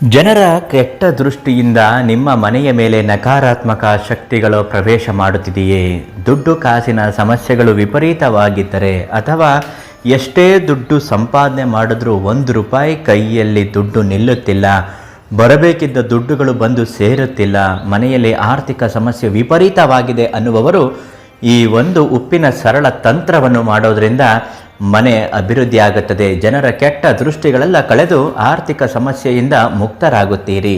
ಜನರ ಕೆಟ್ಟ ದೃಷ್ಟಿಯಿಂದ ನಿಮ್ಮ ಮನೆಯ ಮೇಲೆ ನಕಾರಾತ್ಮಕ ಶಕ್ತಿಗಳು ಪ್ರವೇಶ ಮಾಡುತ್ತಿದೆಯೇ? ದುಡ್ಡು ಕಾಸಿನ ಸಮಸ್ಯೆಗಳು ವಿಪರೀತವಾಗಿದ್ದರೆ ಅಥವಾ ಎಷ್ಟೇ ದುಡ್ಡು ಸಂಪಾದನೆ ಮಾಡಿದ್ರೂ ಒಂದು ರೂಪಾಯಿ ಕೈಯಲ್ಲಿ ದುಡ್ಡು ನಿಲ್ಲುತ್ತಿಲ್ಲ, ಬರಬೇಕಿದ್ದ ದುಡ್ಡುಗಳು ಬಂದು ಸೇರುತ್ತಿಲ್ಲ, ಮನೆಯಲ್ಲಿ ಆರ್ಥಿಕ ಸಮಸ್ಯೆ ವಿಪರೀತವಾಗಿದೆ ಅನ್ನುವವರು ಈ ಒಂದು ಉಪ್ಪಿನ ಸರಳ ತಂತ್ರವನ್ನು ಮಾಡೋದ್ರಿಂದ ಮನೆ ಅಭಿವೃದ್ಧಿ ಆಗುತ್ತದೆ ಜನರ ಕೆಟ್ಟ ದೃಷ್ಟಿಗಳೆಲ್ಲ ಕಳೆದು ಆರ್ಥಿಕ ಸಮಸ್ಯೆಯಿಂದ ಮುಕ್ತರಾಗುತ್ತೀರಿ.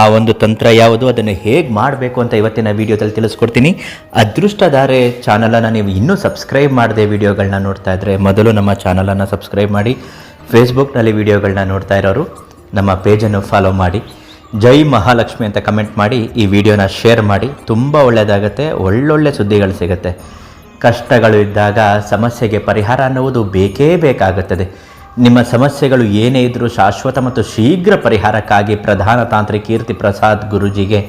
ಆ ಒಂದು ತಂತ್ರ ಯಾವುದು? ಅದನ್ನು ಹೇಗೆ ಮಾಡಬೇಕು ಅಂತ ಇವತ್ತಿನ ವಿಡಿಯೋದಲ್ಲಿ ತಿಳಿಸ್ಕೊಡ್ತೀನಿ. ಅದೃಷ್ಟಧಾರೆ ಚಾನಲನ್ನು ನೀವು ಇನ್ನೂ ಸಬ್ಸ್ಕ್ರೈಬ್ ಮಾಡದೆ ವಿಡಿಯೋಗಳನ್ನ ನೋಡ್ತಾ ಇದ್ದರೆ ಮೊದಲು ನಮ್ಮ ಚಾನಲನ್ನು ಸಬ್ಸ್ಕ್ರೈಬ್ ಮಾಡಿ, ಫೇಸ್ಬುಕ್ನಲ್ಲಿ ವಿಡಿಯೋಗಳನ್ನ ನೋಡ್ತಾ ಇರೋರು ನಮ್ಮ ಪೇಜನ್ನು ಫಾಲೋ ಮಾಡಿ, ಜೈ ಮಹಾಲಕ್ಷ್ಮಿ ಅಂತ ಕಮೆಂಟ್ ಮಾಡಿ, ಈ ವಿಡಿಯೋನ ಶೇರ್ ಮಾಡಿ. ತುಂಬ ಒಳ್ಳೆಯದಾಗುತ್ತೆ, ಒಳ್ಳೊಳ್ಳೆ ಸುದ್ದಿಗಳು ಸಿಗುತ್ತೆ. ಕಷ್ಟಗಳು ಇದ್ದಾಗ ಸಮಸ್ಯೆಗೆ ಪರಿಹಾರ ಅನ್ನುವುದು ಬೇಕೇ ಬೇಕಾಗುತ್ತದೆ. ನಿಮ್ಮ ಸಮಸ್ಯೆಗಳು ಏನೇ ಇದ್ದರೂ ಶಾಶ್ವತ ಮತ್ತು ಶೀಘ್ರ ಪರಿಹಾರಕ್ಕಾಗಿ ಪ್ರಧಾನ ತಾಂತ್ರಿಕ ಕೀರ್ತಿ ಪ್ರಸಾದ್ ಗುರುಜಿಗೆ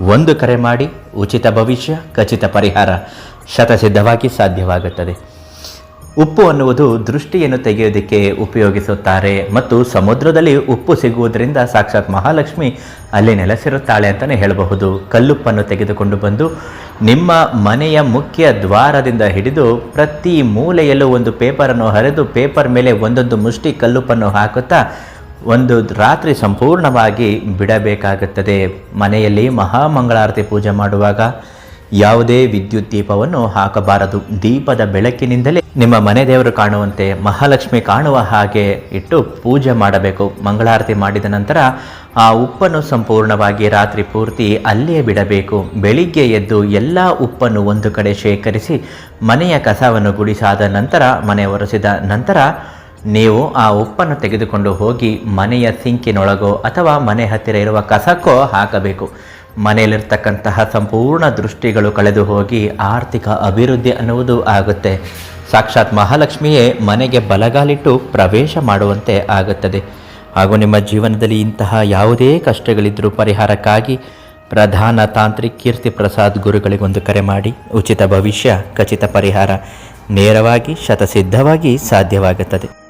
ಒಂದು ಕರೆ ಮಾಡಿ, ಉಚಿತ ಭವಿಷ್ಯ, ಖಚಿತ ಪರಿಹಾರ ಶತಸಿದ್ಧವಾಗಿ ಸಾಧ್ಯವಾಗುತ್ತದೆ. ಉಪ್ಪು ಅನ್ನುವುದು ದೃಷ್ಟಿಯನ್ನು ತೆಗೆಯೋದಕ್ಕೆ ಉಪಯೋಗಿಸುತ್ತಾರೆ ಮತ್ತು ಸಮುದ್ರದಲ್ಲಿ ಉಪ್ಪು ಸಿಗುವುದರಿಂದ ಸಾಕ್ಷಾತ್ ಮಹಾಲಕ್ಷ್ಮಿ ಅಲ್ಲಿ ನೆಲೆಸಿರುತ್ತಾಳೆ ಅಂತಲೇ ಹೇಳಬಹುದು. ಕಲ್ಲುಪ್ಪನ್ನು ತೆಗೆದುಕೊಂಡು ಬಂದು ನಿಮ್ಮ ಮನೆಯ ಮುಖ್ಯ ದ್ವಾರದಿಂದ ಹಿಡಿದು ಪ್ರತಿ ಮೂಲೆಯಲ್ಲೂ ಒಂದು ಪೇಪರನ್ನು ಹರಿದು ಪೇಪರ್ ಮೇಲೆ ಒಂದೊಂದು ಮುಷ್ಟಿ ಕಲ್ಲುಪ್ಪನ್ನು ಹಾಕುತ್ತಾ ಒಂದು ರಾತ್ರಿ ಸಂಪೂರ್ಣವಾಗಿ ಬಿಡಬೇಕಾಗುತ್ತದೆ. ಮನೆಯಲ್ಲಿ ಮಹಾಮಂಗಳಾರತಿ ಪೂಜೆ ಮಾಡುವಾಗ ಯಾವುದೇ ವಿದ್ಯುತ್ ದೀಪವನ್ನು ಹಾಕಬಾರದು. ದೀಪದ ಬೆಳಕಿನಿಂದಲೇ ನಿಮ್ಮ ಮನೆ ದೇವರು ಕಾಣುವಂತೆ ಮಹಾಲಕ್ಷ್ಮಿ ಕಾಣುವ ಹಾಗೆ ಇಟ್ಟು ಪೂಜೆ ಮಾಡಬೇಕು. ಮಂಗಳಾರತಿ ಮಾಡಿದ ನಂತರ ಆ ಉಪ್ಪನ್ನು ಸಂಪೂರ್ಣವಾಗಿ ರಾತ್ರಿ ಪೂರ್ತಿ ಅಲ್ಲೇ ಬಿಡಬೇಕು. ಬೆಳಿಗ್ಗೆ ಎದ್ದು ಎಲ್ಲ ಉಪ್ಪನ್ನು ಒಂದು ಕಡೆ ಶೇಖರಿಸಿ ಮನೆಯ ಕಸವನ್ನು ಗುಡಿಸಾದ ನಂತರ ಮನೆ ಒರೆಸಿದ ನಂತರ ನೀವು ಆ ಉಪ್ಪನ್ನು ತೆಗೆದುಕೊಂಡು ಹೋಗಿ ಮನೆಯ ಸಿಂಕಿನೊಳಗೋ ಅಥವಾ ಮನೆ ಹತ್ತಿರ ಇರುವ ಕಸಕ್ಕೋ ಹಾಕಬೇಕು. ಮನೆಯಲ್ಲಿರ್ತಕ್ಕಂತಹ ಸಂಪೂರ್ಣ ದೃಷ್ಟಿಗಳು ಕಳೆದು ಹೋಗಿ ಆರ್ಥಿಕ ಅಭಿವೃದ್ಧಿ ಅನ್ನುವುದು ಆಗುತ್ತೆ. ಸಾಕ್ಷಾತ್ ಮಹಾಲಕ್ಷ್ಮಿಯೇ ಮನೆಗೆ ಬಲಗಾಲಿಟ್ಟು ಪ್ರವೇಶ ಮಾಡುವಂತೆ ಆಗುತ್ತದೆ. ಹಾಗೂ ನಿಮ್ಮ ಜೀವನದಲ್ಲಿ ಇಂತಹ ಯಾವುದೇ ಕಷ್ಟಗಳಿದ್ದರೂ ಪರಿಹಾರಕ್ಕಾಗಿ ಪ್ರಧಾನ ತಾಂತ್ರಿಕ್ ಕೀರ್ತಿ ಪ್ರಸಾದ್ ಗುರುಗಳಿಗೊಂದು ಕರೆ ಮಾಡಿ. ಉಚಿತ ಭವಿಷ್ಯ, ಖಚಿತ ಪರಿಹಾರ, ನೇರವಾಗಿ, ಶತಸಿದ್ಧವಾಗಿ ಸಾಧ್ಯವಾಗುತ್ತದೆ.